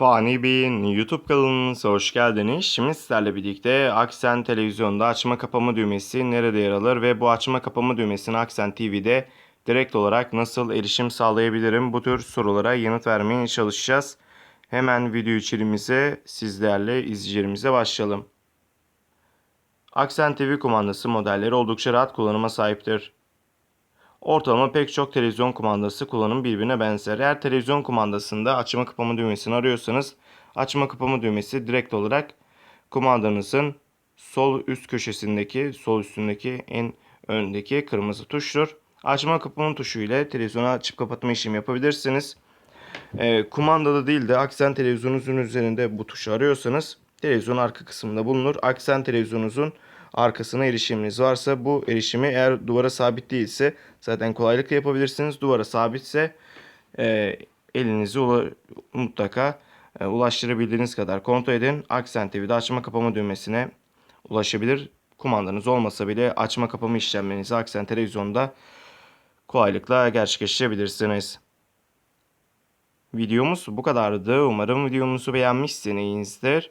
Fani Bey'in YouTube kanalınıza hoş geldiniz. Şimdi sizlerle birlikte Aksen Televizyon'da açma kapama düğmesi nerede yer alır ve bu açma kapama düğmesini Aksen TV'de direkt olarak nasıl erişim sağlayabilirim? Bu tür sorulara yanıt vermeye çalışacağız. Hemen video içeriğimize sizlerle izleyicilerimize başlayalım. Aksen TV kumandası modelleri oldukça rahat kullanıma sahiptir. Ortalama pek çok televizyon kumandası kullanım birbirine benzer. Eğer televizyon kumandasında açma kapama düğmesini arıyorsanız açma kapama düğmesi direkt olarak kumandanızın sol üst köşesindeki, sol üstündeki en öndeki kırmızı tuştur. Açma kapama tuşu ile televizyonu açıp kapatma işlemi yapabilirsiniz. Ee, kumandada değil de aksen televizyonunuzun üzerinde bu tuşu arıyorsanız televizyon arka kısmında bulunur. Aksen televizyonunuzun arkasına erişiminiz varsa bu erişimi eğer duvara sabit değilse zaten kolaylıkla yapabilirsiniz. Duvara sabitse e, elinizi ula- mutlaka e, ulaştırabildiğiniz kadar kontrol edin. Aksen TV'de açma kapama düğmesine ulaşabilir. Kumandanız olmasa bile açma kapama işlemlerinizi Aksen televizyonda kolaylıkla gerçekleştirebilirsiniz. Videomuz bu kadardı. Umarım videomuzu beğenmişsinizdir.